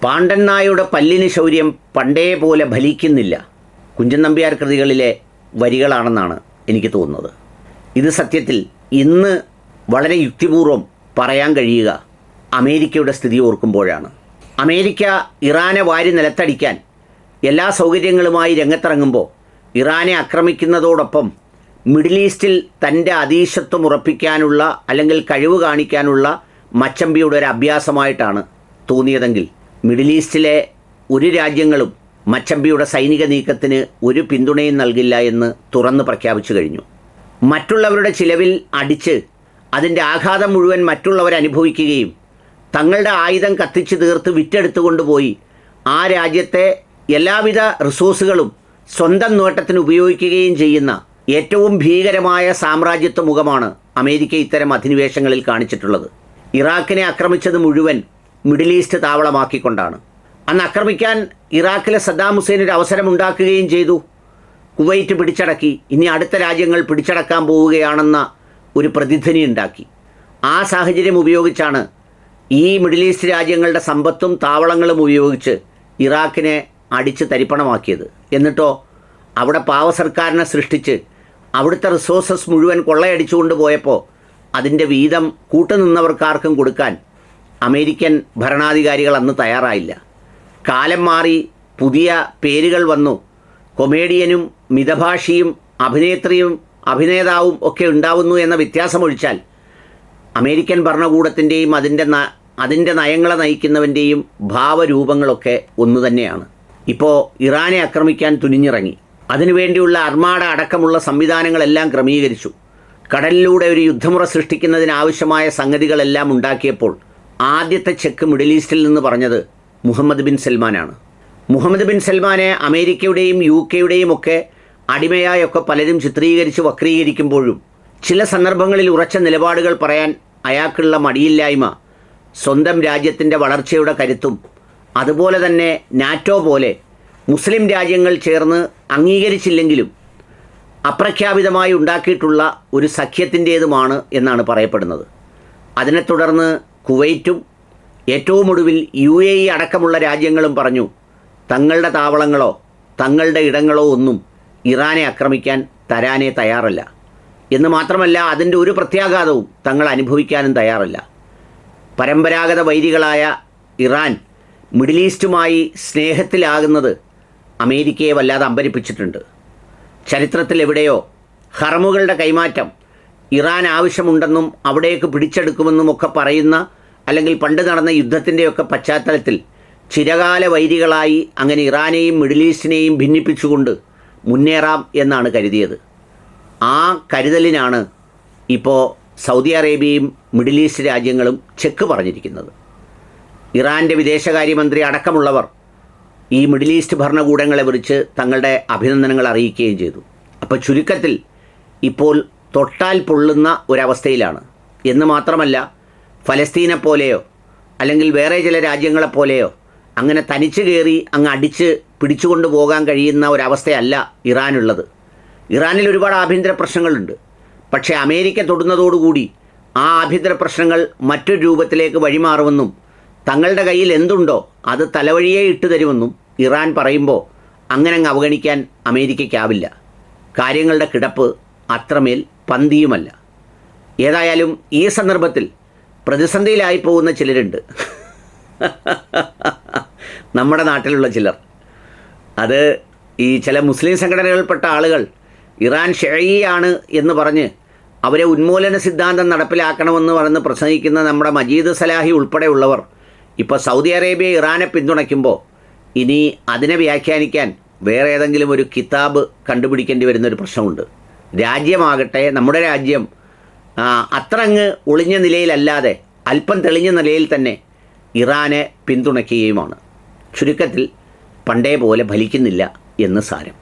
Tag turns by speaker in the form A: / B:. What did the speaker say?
A: പാണ്ഡൻ നായുടെ പല്ലിന് ശൗര്യം പണ്ടേ പോലെ ഫലിക്കുന്നില്ല. കുഞ്ചൻ നമ്പ്യാർ കൃതികളിലെ വരികളാണെന്നാണ് എനിക്ക് തോന്നുന്നത്. ഇത് സത്യത്തിൽ ഇന്ന് വളരെ യുക്തിപൂർവം പറയാൻ കഴിയുക അമേരിക്കയുടെ സ്ഥിതി ഓർക്കുമ്പോഴാണ്. അമേരിക്ക ഇറാനെ വാരി നിലത്തടിക്കാൻ എല്ലാ സൗകര്യങ്ങളുമായി രംഗത്തിറങ്ങുമ്പോൾ ഇറാനെ ആക്രമിക്കുന്നതോടൊപ്പം മിഡിൽ ഈസ്റ്റിൽ തന്റെ അതീശത്വം ഉറപ്പിക്കാനുള്ള അല്ലെങ്കിൽ കഴിവ് കാണിക്കാനുള്ള മച്ചമ്പിയുടെ ഒരു അഭ്യാസമായിട്ടാണ് തോന്നിയതെങ്കിൽ മിഡിൽ ഈസ്റ്റിലെ ഒരു രാജ്യങ്ങളും മച്ചമ്പിയുടെ സൈനിക നീക്കത്തിന് ഒരു പിന്തുണയും നൽകില്ല എന്ന് തുറന്ന് പ്രഖ്യാപിച്ചു കഴിഞ്ഞു. മറ്റുള്ളവരുടെ ചിലവിൽ അടിച്ച് അതിന്റെ ആഘാതം മുഴുവൻ മറ്റുള്ളവർ അനുഭവിക്കുകയും തങ്ങളുടെ ആയുധം കത്തിച്ച് തീർത്ത് വിറ്റെടുത്തുകൊണ്ടുപോയി ആ രാജ്യത്തെ എല്ലാവിധ റിസോഴ്സുകളും സ്വന്തം നേട്ടത്തിന് ഉപയോഗിക്കുകയും ചെയ്യുന്ന ഏറ്റവും ഭീകരമായ സാമ്രാജ്യത്വ മുഖമാണ് അമേരിക്ക ഇത്തരം അധിനിവേശങ്ങളിൽ കാണിച്ചിട്ടുള്ളത്. ഇറാഖിനെ ആക്രമിച്ചത് മുഴുവൻ മിഡിൽ ഈസ്റ്റ് താവളമാക്കിക്കൊണ്ടാണ്. അന്ന് ആക്രമിക്കാൻ ഇറാഖിലെ സദ്ദാം ഹുസൈൻ ഒരു അവസരം ഉണ്ടാക്കുകയും ചെയ്തു. കുവൈറ്റ് പിടിച്ചടക്കി. ഇനി അടുത്ത രാജ്യങ്ങൾ പിടിച്ചടക്കാൻ പോവുകയാണെന്ന ഒരു പ്രതിധ്വനി ഉണ്ടാക്കി. ആ സാഹചര്യം ഉപയോഗിച്ചാണ് ഈ മിഡിൽ ഈസ്റ്റ് രാജ്യങ്ങളുടെ സമ്പത്തും താവളങ്ങളും ഉപയോഗിച്ച് ഇറാഖിനെ അടിച്ച് തരിപ്പണമാക്കിയത്. എന്നിട്ടോ അവിടെ പാവ സർക്കാരിനെ സൃഷ്ടിച്ച് അവിടുത്തെ റിസോഴ്സസ് മുഴുവൻ കൊള്ളയടിച്ചുകൊണ്ട് പോയപ്പോൾ അതിന്റെ വീതം കൂട്ടുനിന്നവർക്കാർക്കും കൊടുക്കാൻ അമേരിക്കൻ ഭരണാധികാരികൾ അന്ന് തയ്യാറായില്ല. കാലം മാറി പുതിയ പേരുകൾ വന്നു. കൊമേഡിയനും മിതഭാഷിയും അഭിനേത്രിയും അഭിനേതാവും ഒക്കെ ഉണ്ടാവുന്നു എന്ന വ്യത്യാസമൊഴിച്ചാൽ അമേരിക്കൻ ഭരണകൂടത്തിന്റെയും അതിന്റെ അതിന്റെ നയങ്ങളെ നയിക്കുന്നവന്റെയും ഭാവരൂപങ്ങളൊക്കെ ഒന്നു തന്നെയാണ്. ഇപ്പോൾ ഇറാനെ ആക്രമിക്കാൻ തുനിഞ്ഞിറങ്ങി. അതിനുവേണ്ടിയുള്ള അർമാഡ അടക്കമുള്ള സംവിധാനങ്ങളെല്ലാം ക്രമീകരിച്ചു. കടലിലൂടെ ഒരു യുദ്ധമുറ സൃഷ്ടിക്കുന്നതിനാവശ്യമായ സംഗതികളെല്ലാം ഉണ്ടാക്കിയപ്പോൾ ആദ്യത്തെ ചെക്ക് മിഡിൽ ഈസ്റ്റിൽ നിന്ന് പറഞ്ഞത് മുഹമ്മദ് ബിൻ സൽമാനാണ്. മുഹമ്മദ് ബിൻ സൽമാനെ അമേരിക്കയുടെയും യു കെയുടെയും ഒക്കെ അടിമയായൊക്കെ പലരും ചിത്രീകരിച്ച് വക്രീകരിക്കുമ്പോഴും ചില സന്ദർഭങ്ങളിൽ ഉറച്ച നിലപാടുകൾ പറയാൻ അയാൾക്കുള്ള മടിയില്ലായ്മ സ്വന്തം രാജ്യത്തിന്റെ വളർച്ചയുടെ കരുത്തും അതുപോലെ തന്നെ നാറ്റോ പോലെ മുസ്ലിം രാജ്യങ്ങൾ ചേർന്ന് അംഗീകരിച്ചില്ലെങ്കിലും അപ്രഖ്യാപിതമായി ഉണ്ടാക്കിയിട്ടുള്ള ഒരു സഖ്യത്തിന്റേതുമാണ് എന്നാണ് പറയപ്പെടുന്നത്. അതിനെ തുടർന്ന് കുവൈറ്റും ഏറ്റവും ഒടുവിൽ യു എ ഇ അടക്കമുള്ള രാജ്യങ്ങളും പറഞ്ഞു തങ്ങളുടെ താവളങ്ങളോ തങ്ങളുടെ ഇടങ്ങളോ ഒന്നും ഇറാനെ ആക്രമിക്കാൻ തരാനേ തയ്യാറല്ല. എന്ന് മാത്രമല്ല അതിന്റെ ഒരു പ്രത്യാഘാതവും തങ്ങൾ അനുഭവിക്കാനും തയ്യാറല്ല. പരമ്പരാഗത വൈരികളായ ഇറാൻ മിഡിൽ ഈസ്റ്റുമായി സ്നേഹത്തിലാകുന്നത് അമേരിക്കയെ വല്ലാതെ അമ്പരിപ്പിച്ചിട്ടുണ്ട്. ചരിത്രത്തിൽ എവിടെയോ ഹറമുകളുടെ കൈമാറ്റം ഇറാൻ ആവശ്യമുണ്ടെന്നും അവിടേക്ക് പിടിച്ചെടുക്കുമെന്നും ഒക്കെ പറയുന്ന അല്ലെങ്കിൽ പണ്ട് നടന്ന യുദ്ധത്തിന്റെയൊക്കെ പശ്ചാത്തലത്തിൽ ചിരകാല വൈരികളായി അങ്ങനെ ഇറാനെയും മിഡിൽ ഈസ്റ്റിനെയും ഭിന്നിപ്പിച്ചുകൊണ്ട് മുന്നേറാം എന്നാണ് കരുതിയത്. ആ കരുതലിനാണ് ഇപ്പോൾ സൗദി അറേബ്യയും മിഡിൽ ഈസ്റ്റ് രാജ്യങ്ങളും ചെക്ക് പറഞ്ഞിരിക്കുന്നത്. ഇറാന്റെ വിദേശകാര്യമന്ത്രി അടക്കമുള്ളവർ ഈ മിഡിൽ ഈസ്റ്റ് ഭരണകൂടങ്ങളെ കുറിച്ച് തങ്ങളുടെ അഭിനന്ദനങ്ങൾ അറിയിക്കുകയും ചെയ്തു. അപ്പോൾ ചുരുക്കത്തിൽ ഇപ്പോൾ തൊട്ടാൽ പൊള്ളുന്ന ഒരവസ്ഥയിലാണ്. എന്ന് മാത്രമല്ല ഫലസ്തീനെ പോലെയോ അല്ലെങ്കിൽ വേറെ ചില രാജ്യങ്ങളെപ്പോലെയോ അങ്ങനെ തനിച്ചു കയറി അങ്ങ് അടിച്ച് പിടിച്ചുകൊണ്ട് പോകാൻ കഴിയുന്ന ഒരവസ്ഥയല്ല ഇറാനുള്ളത്. ഇറാനിൽ ഒരുപാട് ആഭ്യന്തര പ്രശ്നങ്ങളുണ്ട്. പക്ഷേ അമേരിക്ക തൊടുന്നതോടുകൂടി ആ ആഭ്യന്തര പ്രശ്നങ്ങൾ മറ്റൊരു രൂപത്തിലേക്ക് വഴിമാറുമെന്നും തങ്ങളുടെ കയ്യിൽ എന്തുണ്ടോ അത് തലവഴിയേ ഇട്ടു തരുമെന്നും ഇറാൻ പറയുമ്പോൾ അങ്ങനെ അങ്ങ് അവഗണിക്കാൻ അമേരിക്കയ്ക്കാവില്ല. കാര്യങ്ങളുടെ കിടപ്പ് അത്രമേൽ പന്തിയുമല്ല. ഏതായാലും ഈ സന്ദർഭത്തിൽ പ്രതിസന്ധിയിലായി പോകുന്ന ചിലരുണ്ട്. നമ്മുടെ നാട്ടിലുള്ള ചിലർ. അത് ഈ ചില മുസ്ലിം സംഘടനകളിൽപ്പെട്ട ആളുകൾ ഇറാൻ ഷെയ്യാണ് എന്ന് പറഞ്ഞ് അവരെ ഉന്മൂലന സിദ്ധാന്തം നടപ്പിലാക്കണമെന്ന് പറഞ്ഞ് പ്രസംഗിക്കുന്ന നമ്മുടെ മജീദ് സലാഹി ഉൾപ്പെടെയുള്ളവർ ഇപ്പോൾ സൗദി അറേബ്യ ഇറാനെ പിന്തുണയ്ക്കുമ്പോൾ ഇനി അതിനെ വ്യാഖ്യാനിക്കാൻ വേറെ ഏതെങ്കിലും ഒരു കിതാബ് കണ്ടുപിടിക്കേണ്ടി വരുന്നൊരു പ്രശ്നമുണ്ട്. രാജ്യമാകട്ടെ നമ്മുടെ രാജ്യം അത്രങ്ങ് ഒളിഞ്ഞ നിലയിലല്ലാതെ അല്പം തെളിഞ്ഞ നിലയിൽ തന്നെ ഇറാനെ പിന്തുണയ്ക്കുകയുമാണ്. ചുരുക്കത്തിൽ പണ്ടേ പോലെ ഫലിക്കുന്നില്ല എന്ന് സാരം.